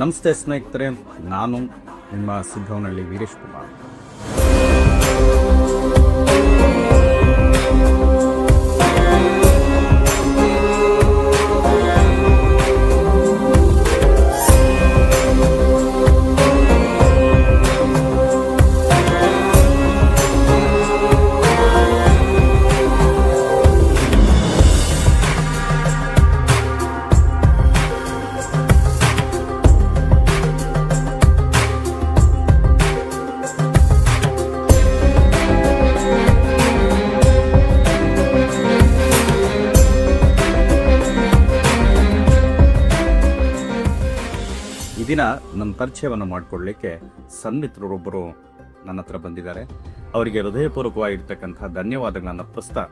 ನಮಸ್ತೆ ಸ್ನೇಹಿತರೆ ನಾನು ನಿಮ್ಮ ಸಿದ್ಧವನಹಳ್ಳಿ ವೀರೇಶ್ ಕುಮಾರ್. ಈ ದಿನ ನನ್ನ ಪರಿಚಯವನ್ನು ಮಾಡಿಕೊಳ್ಳಲಿಕ್ಕೆ ಸನ್ಮಿತ್ರರೊಬ್ಬರು ನನ್ನ ಹತ್ರ ಬಂದಿದ್ದಾರೆ. ಅವರಿಗೆ ಹೃದಯಪೂರ್ವಕವಾಗಿರ್ತಕ್ಕಂಥ ಧನ್ಯವಾದಗಳನ್ನು ಅರ್ಪಿಸ್ತಾ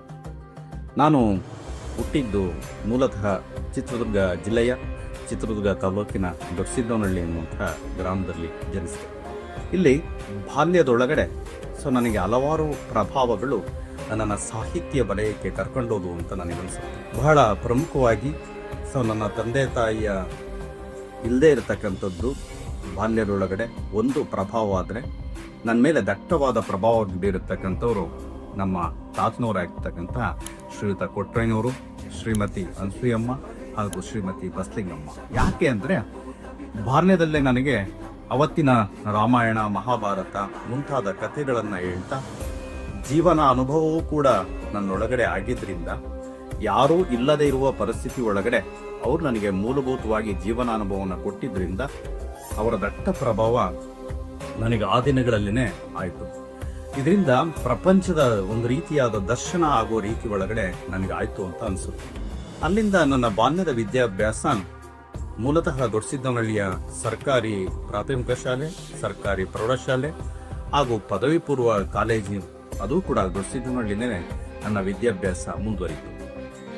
ನಾನು ಹುಟ್ಟಿದ್ದು ಮೂಲತಃ ಚಿತ್ರದುರ್ಗ ಜಿಲ್ಲೆಯ ಚಿತ್ರದುರ್ಗ ತಾಲೂಕಿನ ದೊಡ್ಡಸಿದ್ದವನಹಳ್ಳಿ ಎನ್ನುವಂತಹ ಗ್ರಾಮದಲ್ಲಿ ಜನಿಸಿದೆ. ಇಲ್ಲಿ ಬಾಲ್ಯದೊಳಗಡೆ ಸೊ ನನಗೆ ಹಲವಾರು ಪ್ರಭಾವಗಳು ನನ್ನ ಸಾಹಿತ್ಯ ವಲಯಕ್ಕೆ ಕರ್ಕೊಂಡೋದು ಅಂತ ನನಗೆ ಅನಿಸುತ್ತೆ ಬಹಳ ಪ್ರಮುಖವಾಗಿ ಸೊ ನನ್ನ ತಂದೆ ತಾಯಿಯ ಇಲ್ಲದೆ ಇರತಕ್ಕಂಥದ್ದು ಬಾಲ್ಯದೊಳಗಡೆ ಒಂದು ಪ್ರಭಾವ ಆದರೆ ನನ್ನ ಮೇಲೆ ದಟ್ಟವಾದ ಪ್ರಭಾವ ಬೀರತಕ್ಕಂಥವ್ರು ನಮ್ಮ ತಾತನವರಾಗಿರ್ತಕ್ಕಂಥ ಶ್ರೀಯುತ ಕೊಟ್ರಯ್ಯನವರು ಶ್ರೀಮತಿ ಅನ್ಸೂಯಮ್ಮ ಹಾಗೂ ಶ್ರೀಮತಿ ಬಸ್ಲಿಂಗಮ್ಮ. ಯಾಕೆ ಅಂದರೆ ಬಾಲ್ಯದಲ್ಲೇ ನನಗೆ ಅವತ್ತಿನ ರಾಮಾಯಣ, ಮಹಾಭಾರತ ಮುಂತಾದ ಕಥೆಗಳನ್ನು ಹೇಳ್ತಾ ಜೀವನ ಅನುಭವವೂ ಕೂಡ ನನ್ನೊಳಗಡೆ ಆಗಿದ್ದರಿಂದ ಯಾರೂ ಇಲ್ಲದೇ ಇರುವ ಪರಿಸ್ಥಿತಿ ಒಳಗಡೆ ಅವ್ರು ನನಗೆ ಮೂಲಭೂತವಾಗಿ ಜೀವನಾನುಭವವನ್ನು ಕೊಟ್ಟಿದ್ದರಿಂದ ಅವರ ದಟ್ಟ ಪ್ರಭಾವ ನನಗೆ ಆ ದಿನಗಳಲ್ಲಿನೇ ಆಯಿತು. ಇದರಿಂದ ಪ್ರಪಂಚದ ಒಂದು ರೀತಿಯಾದ ದರ್ಶನ ಆಗೋ ರೀತಿ ಒಳಗಡೆ ನನಗೆ ಆಯಿತು ಅಂತ ಅನಿಸುತ್ತೆ. ಅಲ್ಲಿಂದ ನನ್ನ ಬಾಲ್ಯದ ವಿದ್ಯಾಭ್ಯಾಸ ಮೂಲತಃ ದೊಡ್ಡಸಿದ್ದನಹಳ್ಳಿಯ ಸರ್ಕಾರಿ ಪ್ರಾಥಮಿಕ ಶಾಲೆ, ಸರ್ಕಾರಿ ಪ್ರೌಢಶಾಲೆ ಹಾಗೂ ಪದವಿ ಪೂರ್ವ ಕಾಲೇಜು, ಅದು ಕೂಡ ದೊಡ್ಡಸಿದ್ದನಹಳ್ಳಿನೇ ನನ್ನ ವಿದ್ಯಾಭ್ಯಾಸ ಮುಂದುವರಿತು.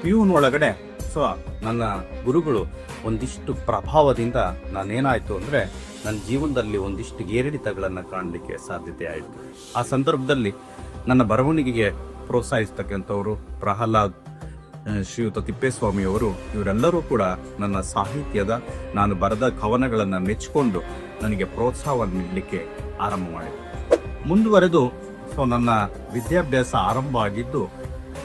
ಪಿ ಒಳಗಡೆ ಸೊ ನನ್ನ ಗುರುಗಳು ಒಂದಿಷ್ಟು ಪ್ರಭಾವದಿಂದ ನಾನೇನಾಯಿತು ಅಂದರೆ ನನ್ನ ಜೀವನದಲ್ಲಿ ಒಂದಿಷ್ಟು ಏರಿಳಿತಗಳನ್ನು ಕಾಣಲಿಕ್ಕೆ ಸಾಧ್ಯತೆ ಆಯಿತು. ಆ ಸಂದರ್ಭದಲ್ಲಿ ನನ್ನ ಬರವಣಿಗೆಗೆ ಪ್ರೋತ್ಸಾಹಿಸ್ತಕ್ಕಂಥವರು ಪ್ರಹ್ಲಾದ್ ಶ್ರೀಯುತ ತಿಪ್ಪೇಸ್ವಾಮಿಯವರು ಇವರೆಲ್ಲರೂ ಕೂಡ ನನ್ನ ಸಾಹಿತ್ಯದ ನಾನು ಬರೆದ ಕವನಗಳನ್ನು ಮೆಚ್ಚಿಕೊಂಡು ನನಗೆ ಪ್ರೋತ್ಸಾಹವನ್ನು ನೀಡಲಿಕ್ಕೆ ಆರಂಭ ಮಾಡಿದರು. ಮುಂದುವರೆದು ಸೊ ನನ್ನ ವಿದ್ಯಾಭ್ಯಾಸ ಆರಂಭ ಆಗಿದ್ದು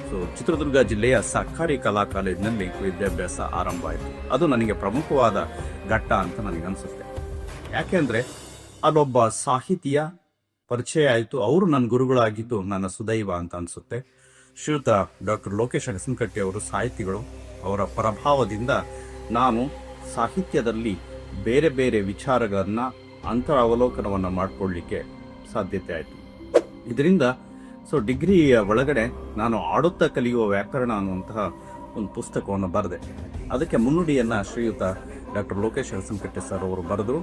ಸೊ ಚಿತ್ರದುರ್ಗ ಜಿಲ್ಲೆಯ ಸರ್ಕಾರಿ ಕಲಾ ಕಾಲೇಜಿನಲ್ಲಿ ವಿದ್ಯಾಭ್ಯಾಸ ಆರಂಭ ಆಯಿತು. ಅದು ನನಗೆ ಪ್ರಮುಖವಾದ ಘಟ್ಟ ಅಂತ ನನಗೆ ಅನಿಸುತ್ತೆ. ಯಾಕೆಂದ್ರೆ ಅಲ್ಲೊಬ್ಬ ಸಾಹಿತಿಯ ಪರಿಚಯ ಆಯಿತು, ಅವರು ನನ್ನ ಗುರುಗಳಾಗಿದ್ದು ನನ್ನ ಸುದೈವ ಅಂತ ಅನಿಸುತ್ತೆ. ಶ್ರೀಯುತ ಡಾಕ್ಟರ್ ಲೋಕೇಶ್ ಅಗಸನಕಟ್ಟಿ ಅವರು ಸಾಹಿತಿಗಳು. ಅವರ ಪ್ರಭಾವದಿಂದ ನಾನು ಸಾಹಿತ್ಯದಲ್ಲಿ ಬೇರೆ ಬೇರೆ ವಿಚಾರಗಳನ್ನು ಅಂತರ ಅವಲೋಕನವನ್ನು ಮಾಡಿಕೊಳ್ಳಿಕ್ಕೆ ಸಾಧ್ಯತೆ ಆಯಿತು. ಇದರಿಂದ ಸೊ ಡಿಗ್ರಿಯ ಒಳಗಡೆ ನಾನು ಆಡುತ್ತಾ ಕಲಿಯುವ ವ್ಯಾಕರಣ ಅನ್ನುವಂತಹ ಒಂದು ಪುಸ್ತಕವನ್ನು ಬರೆದೆ. ಅದಕ್ಕೆ ಮುನ್ನುಡಿಯನ್ನು ಶ್ರೀಯುತ ಡಾಕ್ಟರ್ ಲೋಕೇಶ್ ಹರಸಂಕಟ್ಟೆ ಸರ್ ಅವರು ಬರೆದರು.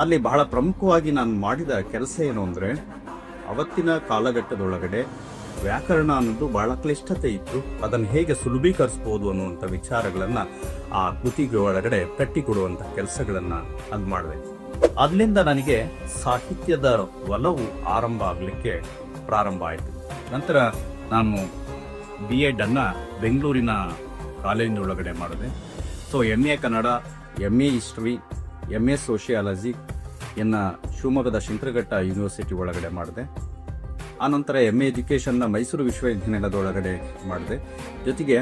ಅಲ್ಲಿ ಬಹಳ ಪ್ರಮುಖವಾಗಿ ನಾನು ಮಾಡಿದ ಕೆಲಸ ಏನು ಅಂದರೆ, ಅವತ್ತಿನ ಕಾಲಘಟ್ಟದೊಳಗಡೆ ವ್ಯಾಕರಣ ಅನ್ನೋದು ಬಹಳ ಕ್ಲಿಷ್ಟತೆ ಇತ್ತು. ಅದನ್ನು ಹೇಗೆ ಸುಲಭೀಕರಿಸ್ಬೋದು ಅನ್ನುವಂಥ ವಿಚಾರಗಳನ್ನ ಆ ಕೃತಿಗೆ ಒಳಗಡೆ ಕಟ್ಟಿಕೊಡುವಂಥ ಕೆಲಸಗಳನ್ನು ಅದು ಮಾಡಿದೆ. ಅದರಿಂದ ನನಗೆ ಸಾಹಿತ್ಯದ ಒಲವು ಆರಂಭ ಆಗಲಿಕ್ಕೆ ಪ್ರಾರಂಭ ಆಯಿತು. ನಂತರ ನಾನು ಬಿ ಎಡನ್ನು ಬೆಂಗಳೂರಿನ ಕಾಲೇಜಿನೊಳಗಡೆ ಮಾಡಿದೆ. So M A Kannada M A history M A sociology ಎನ್ನು ಶಿವಮೊಗ್ಗದ ಶಂಕರಘಟ್ಟ ಯೂನಿವರ್ಸಿಟಿ ಒಳಗಡೆ ಮಾಡಿದೆ. ಆನಂತರ ಎಂ ಎ ಎಜುಕೇಷನ್ನ ಮೈಸೂರು ವಿಶ್ವವಿದ್ಯಾನಿಲಯದೊಳಗಡೆ ಮಾಡಿದೆ. ಜೊತೆಗೆ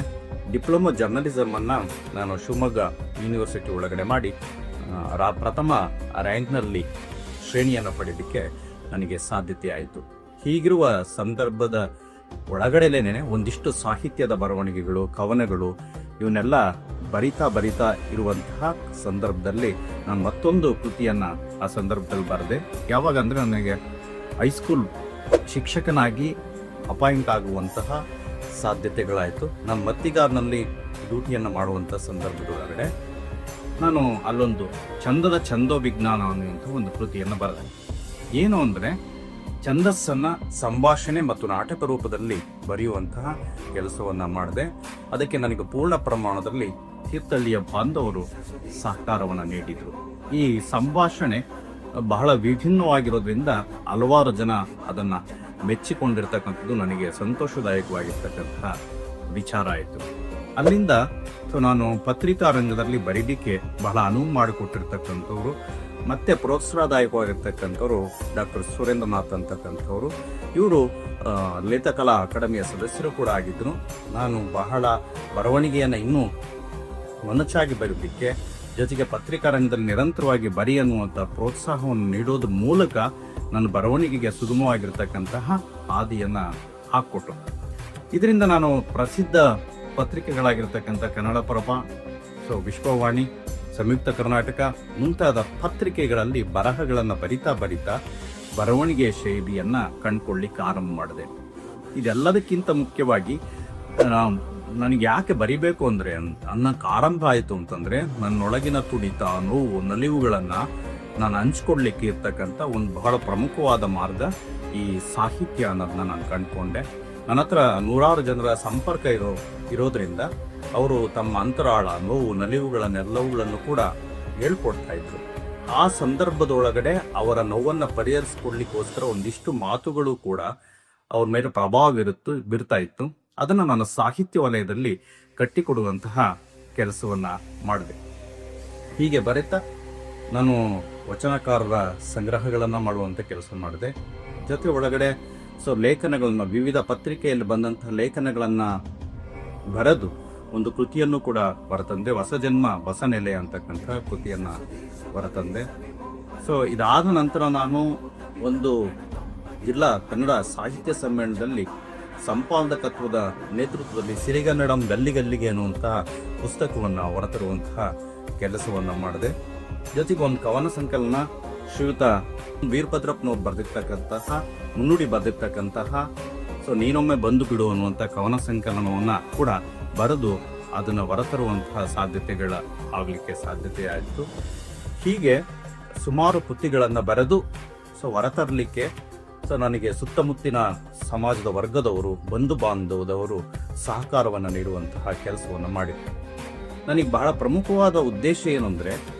ಡಿಪ್ಲೊಮಾ ಜರ್ನಲಿಸಮ್ ಅನ್ನ ನಾನು ಶಿವಮೊಗ್ಗ ಯೂನಿವರ್ಸಿಟಿ ಒಳಗಡೆ ಮಾಡಿ ರಾ- ಪ್ರಥಮ ರ್ಯಾಂಕ್ನಲ್ಲಿ ಶ್ರೇಣಿಯನ್ನು ಪಡೆಯಲಿಕ್ಕೆ ನನಗೆ ಸಾಧ್ಯತೆ ಆಯಿತು. ಹೀಗಿರುವ ಸಂದರ್ಭದ ಒಳಗಡೆಲೇನೆ ಒಂದಿಷ್ಟು ಸಾಹಿತ್ಯದ ಬರವಣಿಗೆಗಳು, ಕವನಗಳು ಇವನ್ನೆಲ್ಲ ಬರಿತಾ ಬರಿತಾ ಇರುವಂತಹ ಸಂದರ್ಭದಲ್ಲಿ ನಾನು ಮತ್ತೊಂದು ಕೃತಿಯನ್ನು ಆ ಸಂದರ್ಭದಲ್ಲಿ ಬರೆದೆ. ಯಾವಾಗ ಅಂದರೆ ನನಗೆ ಹೈಸ್ಕೂಲ್ ಶಿಕ್ಷಕನಾಗಿ ಅಪಾಯಿಂಟ್ ಆಗುವಂತಹ ಸಾಧ್ಯತೆಗಳಾಯಿತು. ನಾನು ಮತ್ತಿಗಾರ್ನಲ್ಲಿ ಡ್ಯೂಟಿಯನ್ನು ಮಾಡುವಂಥ ಸಂದರ್ಭದೊಳಗಡೆ ನಾನು ಅಲ್ಲೊಂದು ಚಂದದ ಚಂದೋ ವಿಜ್ಞಾನ ಅನ್ನುವಂಥ ಒಂದು ಕೃತಿಯನ್ನು ಬರೆದೆ. ಏನು ಅಂದರೆ ಛಂದಸ್ಸನ್ನ ಸಂಭಾಷಣೆ ಮತ್ತು ನಾಟಕ ರೂಪದಲ್ಲಿ ಬರೆಯುವಂತಹ ಕೆಲಸವನ್ನ ಮಾಡಿದೆ. ಅದಕ್ಕೆ ನನಗೆ ಪೂರ್ಣ ಪ್ರಮಾಣದಲ್ಲಿ ತೀರ್ಥಹಳ್ಳಿಯ ಬಾಂಧವರು ಸಹಕಾರವನ್ನು ನೀಡಿದರು. ಈ ಸಂಭಾಷಣೆ ಬಹಳ ವಿಭಿನ್ನವಾಗಿರೋದ್ರಿಂದ ಹಲವಾರು ಜನ ಅದನ್ನ ಮೆಚ್ಚಿಕೊಂಡಿರ್ತಕ್ಕಂಥದ್ದು ನನಗೆ ಸಂತೋಷದಾಯಕವಾಗಿರ್ತಕ್ಕಂತಹ ವಿಚಾರ ಆಯಿತು. ಅಲ್ಲಿಂದ ಸೊ ನಾನು ಪತ್ರಿಕಾ ರಂಗದಲ್ಲಿ ಬರೀಲಿಕ್ಕೆ ಬಹಳ ಅನುವು ಮಾಡಿಕೊಟ್ಟಿರ್ತಕ್ಕಂಥವ್ರು, ಮತ್ತೆ ಪ್ರೋತ್ಸಾಹದಾಯಕವಾಗಿರ್ತಕ್ಕಂಥವ್ರು ಡಾಕ್ಟರ್ ಸುರೇಂದ್ರನಾಥ್ ಅಂತಕ್ಕಂಥವ್ರು. ಇವರು ಲೇಖಕಲಾ ಅಕಾಡೆಮಿಯ ಸದಸ್ಯರು ಕೂಡ ಆಗಿದ್ರು. ನಾನು ಬಹಳ ಬರವಣಿಗೆಯನ್ನು ಇನ್ನೂ ಮನಚಾಗಿ ಬರೀಲಿಕ್ಕೆ, ಜೊತೆಗೆ ಪತ್ರಿಕಾ ರಂಗದಲ್ಲಿ ನಿರಂತರವಾಗಿ ಬರಿ ಅನ್ನುವಂಥ ಪ್ರೋತ್ಸಾಹವನ್ನು ನೀಡೋದ್ರ ಮೂಲಕ ನನ್ನ ಬರವಣಿಗೆಗೆ ಸುಗಮವಾಗಿರ್ತಕ್ಕಂತಹ ಹಾದಿಯನ್ನು ಹಾಕ್ಕೊಟ್ರು. ಇದರಿಂದ ನಾನು ಪ್ರಸಿದ್ಧ ಪತ್ರಿಕೆಗಳಾಗಿರ್ತಕ್ಕಂಥ ಕನ್ನಡ ಪ್ರಭ ಸೊ ವಿಶ್ವವಾಣಿ, ಸಂಯುಕ್ತ ಕರ್ನಾಟಕ ಮುಂತಾದ ಪತ್ರಿಕೆಗಳಲ್ಲಿ ಬರಹಗಳನ್ನು ಬರಿತಾ ಬರಿತಾ ಬರವಣಿಗೆ ಶೈಲಿಯನ್ನ ಕಂಡುಕೊಳ್ಳಿಕ್ಕೆ ಆರಂಭ ಮಾಡಿದೆ. ಇದೆಲ್ಲದಕ್ಕಿಂತ ಮುಖ್ಯವಾಗಿ ನನಗೆ ಯಾಕೆ ಬರಿಬೇಕು ಅಂದ್ರೆ ಅನ್ನಕ್ಕೆ ಆರಂಭ ಆಯಿತು ಅಂತಂದ್ರೆ, ನನ್ನೊಳಗಿನ ತುಡಿತ, ನೋವು, ನಲಿವುಗಳನ್ನ ನಾನು ಹಂಚ್ಕೊಡ್ಲಿಕ್ಕೆ ಇರ್ತಕ್ಕಂಥ ಒಂದು ಬಹಳ ಪ್ರಮುಖವಾದ ಮಾರ್ಗ ಈ ಸಾಹಿತ್ಯ ಅನ್ನೋದನ್ನ ನಾನು ಕಂಡುಕೊಂಡೆ. ನನ್ನ ಹತ್ರ ನೂರಾರು ಜನರ ಸಂಪರ್ಕ ಇರೋ, ಇರೋದ್ರಿಂದ ಅವರು ತಮ್ಮ ಅಂತರಾಳ, ನೋವು ನಲಿವುಗಳನ್ನೆಲ್ಲವುಗಳನ್ನು ಕೂಡ ಹೇಳ್ಕೊಡ್ತಾ ಇದ್ರು. ಆ ಸಂದರ್ಭದೊಳಗಡೆ ಅವರ ನೋವನ್ನು ಪರಿಹರಿಸ್ಕೊಡ್ಲಿಕ್ಕೋಸ್ಕರ ಒಂದಿಷ್ಟು ಮಾತುಗಳು ಕೂಡ ಅವ್ರ ಮೇಲೆ ಪ್ರಭಾವ ಬೀರುತ್ತು, ಬೀರ್ತಾ ಇತ್ತು. ಅದನ್ನು ನಾನು ಸಾಹಿತ್ಯ ವಲಯದಲ್ಲಿ ಕಟ್ಟಿಕೊಡುವಂತಹ ಕೆಲಸವನ್ನ ಮಾಡಿದೆ. ಹೀಗೆ ಬರೆತಾ ನಾನು ವಚನಕಾರರ ಸಂಗ್ರಹಗಳನ್ನು ಮಾಡುವಂಥ ಕೆಲಸ ಮಾಡಿದೆ. ಜೊತೆ ಒಳಗಡೆ ಸೊ ಲೇಖನಗಳನ್ನು, ವಿವಿಧ ಪತ್ರಿಕೆಯಲ್ಲಿ ಬಂದಂತಹ ಲೇಖನಗಳನ್ನು ಬರೆದು ಒಂದು ಕೃತಿಯನ್ನು ಕೂಡ ಹೊರತಂದೆ. ಹೊಸ ಜನ್ಮ, ಹೊಸ ನೆಲೆ ಅಂತಕ್ಕಂಥ ಕೃತಿಯನ್ನ ಹೊರತಂದೆ. ಸೊ ಇದಾದ ನಂತರ ನಾನು ಒಂದು ಜಿಲ್ಲಾ ಕನ್ನಡ ಸಾಹಿತ್ಯ ಸಮ್ಮೇಳನದಲ್ಲಿ ಸಂಪಾದಕತ್ವದ ನೇತೃತ್ವದಲ್ಲಿ ಸಿರಿಗನ್ನಡಂ ಗಲ್ಲಿಗಲ್ಲಿಗೆ ಅನ್ನುವಂತಹ ಪುಸ್ತಕವನ್ನು ಹೊರತರುವಂತಹ ಕೆಲಸವನ್ನು ಮಾಡಿದೆ. ಜೊತೆಗೆ ಒಂದು ಕವನ ಸಂಕಲನ ಶ್ರೀಯುತ ವೀರಭದ್ರಪ್ಪನವ್ರು ಬರೆದಿರ್ತಕ್ಕಂತಹ, ಮುನ್ನುಡಿ ಬರೆದಿರ್ತಕ್ಕಂತಹ, ಸೊ ನೀನೊಮ್ಮೆ ಬಂದು ಬಿಡು ಅನ್ನುವಂಥ ಕವನ ಸಂಕಲನವನ್ನ ಕೂಡ ಬರೆದು ಅದನ್ನು ಹೊರತರುವಂತಹ ಸಾಧ್ಯತೆಗಳ ಆಗಲಿಕ್ಕೆ ಸಾಧ್ಯತೆ ಆಯಿತು. ಹೀಗೆ ಸುಮಾರು ಕೃತಿಗಳನ್ನು ಬರೆದು, ಸೊ ಹೊರತರಲಿಕ್ಕೆ, ಸೊ ನನಗೆ ಸುತ್ತಮುತ್ತಿನ ಸಮಾಜದ ವರ್ಗದವರು, ಬಂಧು ಬಾಂಧವದವರು ಸಹಕಾರವನ್ನು ನೀಡುವಂತಹ ಕೆಲಸವನ್ನು ಮಾಡಿದ್ರು. ನನಗೆ ಬಹಳ ಪ್ರಮುಖವಾದ ಉದ್ದೇಶ ಏನಂದ್ರೆ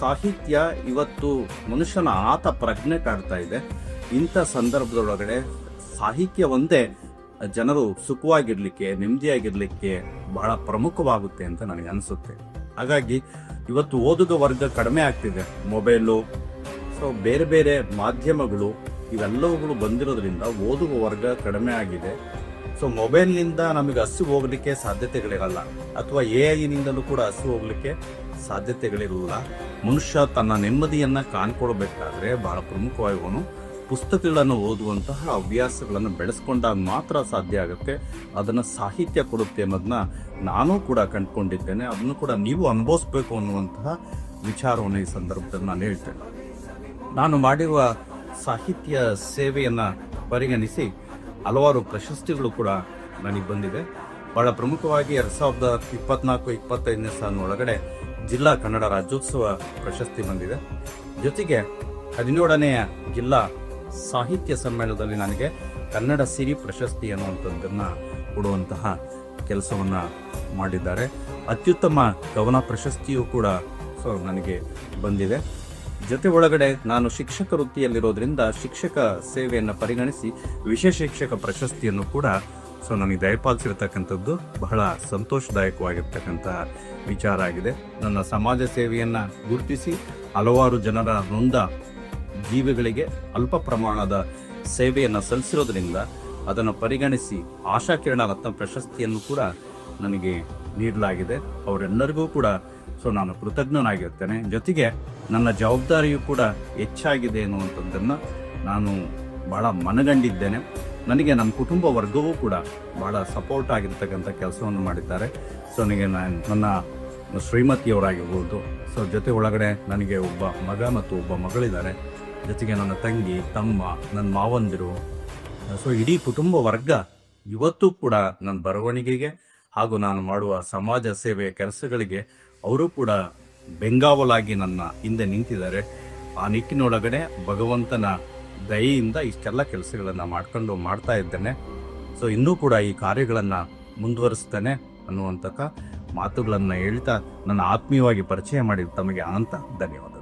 ಸಾಹಿತ್ಯ ಇವತ್ತು ಮನುಷ್ಯನ ಆತ ಪ್ರಜ್ಞೆ ಕಾಡ್ತಾ ಇದೆ. ಇಂಥ ಸಂದರ್ಭದೊಳಗಡೆ ಸಾಹಿತ್ಯ ಒಂದೇ ಜನರು ಸುಖವಾಗಿರ್ಲಿಕ್ಕೆ, ನೆಮ್ಮದಿಯಾಗಿರ್ಲಿಕ್ಕೆ ಬಹಳ ಪ್ರಮುಖವಾಗುತ್ತೆ ಅಂತ ನನಗೆ ಅನಿಸುತ್ತೆ. ಹಾಗಾಗಿ ಇವತ್ತು ಓದುಗ ವರ್ಗ ಕಡಿಮೆ ಆಗ್ತಿದೆ. ಮೊಬೈಲು, ಸೊ ಬೇರೆ ಬೇರೆ ಮಾಧ್ಯಮಗಳು ಇವೆಲ್ಲವುಗಳು ಬಂದಿರೋದ್ರಿಂದ ಓದುವ ವರ್ಗ ಕಡಿಮೆ ಆಗಿದೆ. ಸೊ ಮೊಬೈಲ್ನಿಂದ ನಮಗೆ ಹಸು ಹೋಗ್ಲಿಕ್ಕೆ ಸಾಧ್ಯತೆಗಳಿರಲ್ಲ. ಅಥವಾ ಎ ಐನಿಂದಲೂ ಕೂಡ ಹಸು ಹೋಗ್ಲಿಕ್ಕೆ ಸಾಧ್ಯತೆಗಳಿರಲ್ಲ ಮನುಷ್ಯ ತನ್ನ ನೆಮ್ಮದಿಯನ್ನು ಕಾಣ್ಕೊಡ್ಬೇಕಾದ್ರೆ ಬಹಳ ಪ್ರಮುಖವಾಗಿ ಅವನು ಪುಸ್ತಕಗಳನ್ನು ಓದುವಂತಹ ಹವ್ಯಾಸಗಳನ್ನು ಬೆಳೆಸ್ಕೊಂಡಾಗ ಮಾತ್ರ ಸಾಧ್ಯ ಆಗುತ್ತೆ. ಅದನ್ನು ಸಾಹಿತ್ಯ ಕೊಡುತ್ತೆ ಅನ್ನೋದನ್ನ ನಾನು ಕೂಡ ಕಂಡುಕೊಂಡಿದ್ದೇನೆ. ಅದನ್ನು ಕೂಡ ನೀವು ಅನುಭವಿಸ್ಬೇಕು ಅನ್ನುವಂತಹ ವಿಚಾರವನ್ನು ಈ ಸಂದರ್ಭದಲ್ಲಿ ನಾನು ಹೇಳ್ತೇನೆ. ನಾನು ಮಾಡಿರುವ ಸಾಹಿತ್ಯ ಸೇವೆಯನ್ನು ಪರಿಗಣಿಸಿ ಹಲವಾರು ಪ್ರಶಸ್ತಿಗಳು ಕೂಡ ನನಗೆ ಬಂದಿದೆ. ಬಹಳ ಪ್ರಮುಖವಾಗಿ ಎರಡು ಸಾವಿರದ ಇಪ್ಪತ್ನಾಲ್ಕು, ಇಪ್ಪತ್ತೈದನೇ ಸಾಲಿನ ಒಳಗಡೆ ಜಿಲ್ಲಾ ಕನ್ನಡ ರಾಜ್ಯೋತ್ಸವ ಪ್ರಶಸ್ತಿ ಬಂದಿದೆ. ಜೊತೆಗೆ ಹದಿನೇಳನೆಯ ಜಿಲ್ಲಾ ಸಾಹಿತ್ಯ ಸಮ್ಮೇಳನದಲ್ಲಿ ನನಗೆ ಕನ್ನಡ ಸಿರಿ ಪ್ರಶಸ್ತಿ ಅನ್ನುವಂಥದ್ದನ್ನ ಕೊಡುವಂತಹ ಕೆಲಸವನ್ನ ಮಾಡಿದ್ದಾರೆ. ಅತ್ಯುತ್ತಮ ಕವನ ಪ್ರಶಸ್ತಿಯೂ ಕೂಡ ಸೊ ನನಗೆ ಬಂದಿದೆ. ಜೊತೆ ಒಳಗಡೆ ನಾನು ಶಿಕ್ಷಕ ವೃತ್ತಿಯಲ್ಲಿರೋದ್ರಿಂದ ಶಿಕ್ಷಕ ಸೇವೆಯನ್ನು ಪರಿಗಣಿಸಿ ವಿಶೇಷ ಶಿಕ್ಷಕ ಪ್ರಶಸ್ತಿಯನ್ನು ಕೂಡ ಸೊ ನನಗೆ ದಯಪಾಲಿಸಿರ್ತಕ್ಕಂಥದ್ದು ಬಹಳ ಸಂತೋಷದಾಯಕವಾಗಿರ್ತಕ್ಕಂಥ ವಿಚಾರ ಆಗಿದೆ. ನನ್ನ ಸಮಾಜ ಸೇವೆಯನ್ನು ಗುರುತಿಸಿ ಹಲವಾರು ಜನರ ನೊಂದ ಜೀವಿಗಳಿಗೆ ಅಲ್ಪ ಪ್ರಮಾಣದ ಸೇವೆಯನ್ನು ಸಲ್ಲಿಸಿರೋದ್ರಿಂದ ಅದನ್ನು ಪರಿಗಣಿಸಿ ಆಶಾಕಿರಣ ರತ್ನ ಪ್ರಶಸ್ತಿಯನ್ನು ಕೂಡ ನನಗೆ ನೀಡಲಾಗಿದೆ. ಅವರೆಲ್ಲರಿಗೂ ಕೂಡ ಸೊ ನಾನು ಕೃತಜ್ಞನಾಗಿರ್ತೇನೆ. ಜೊತೆಗೆ ನನ್ನ ಜವಾಬ್ದಾರಿಯು ಕೂಡ ಹೆಚ್ಚಾಗಿದೆ ಅನ್ನುವಂಥದ್ದನ್ನು ನಾನು ಬಹಳ ಮನಗಂಡಿದ್ದೇನೆ. ನನಗೆ ನನ್ನ ಕುಟುಂಬ ವರ್ಗವೂ ಕೂಡ ಬಹಳ ಸಪೋರ್ಟ್ ಆಗಿರ್ತಕ್ಕಂಥ ಕೆಲಸವನ್ನು ಮಾಡಿದ್ದಾರೆ. ಸೊ ನನಗೆ ನಾನು ನನ್ನ ಶ್ರೀಮತಿಯವರಾಗಿರ್ಬೋದು. ಸೊ ಜೊತೆ ಒಳಗಡೆ ನನಗೆ ಒಬ್ಬ ಮಗ ಮತ್ತು ಒಬ್ಬ ಮಗಳಿದ್ದಾರೆ. ಜೊತೆಗೆ ನನ್ನ ತಂಗಿ, ತಮ್ಮ, ನನ್ನ ಮಾವಂದಿರು. ಸೊ ಇಡೀ ಕುಟುಂಬ ವರ್ಗ ಇವತ್ತು ಕೂಡ ನನ್ನ ಬರವಣಿಗೆಗೆ ಹಾಗೂ ನಾನು ಮಾಡುವ ಸಮಾಜ ಸೇವೆ ಕೆಲಸಗಳಿಗೆ ಅವರು ಕೂಡ ಬೆಂಗಾವಲಾಗಿ ನನ್ನ ಹಿಂದೆ ನಿಂತಿದ್ದಾರೆ. ಆ ನಿಟ್ಟಿನೊಳಗಡೆ ಭಗವಂತನ ದಯೆಯಿಂದ ಇಷ್ಟೆಲ್ಲ ಕೆಲಸಗಳನ್ನು ಮಾಡ್ಕೊಂಡು ಮಾಡ್ತಾ ಇದ್ದೇನೆ. ಸೊ ಇನ್ನೂ ಕೂಡ ಈ ಕಾರ್ಯಗಳನ್ನು ಮುಂದುವರಿಸ್ತೇನೆ ಅನ್ನುವಂತಹ ಮಾತುಗಳನ್ನು ಹೇಳ್ತಾ ನನ್ನ ಆತ್ಮೀಯವಾಗಿ ಪರಿಚಯ ಮಾಡಿದ ತಮಗೆ ಅನಂತ ಧನ್ಯವಾದ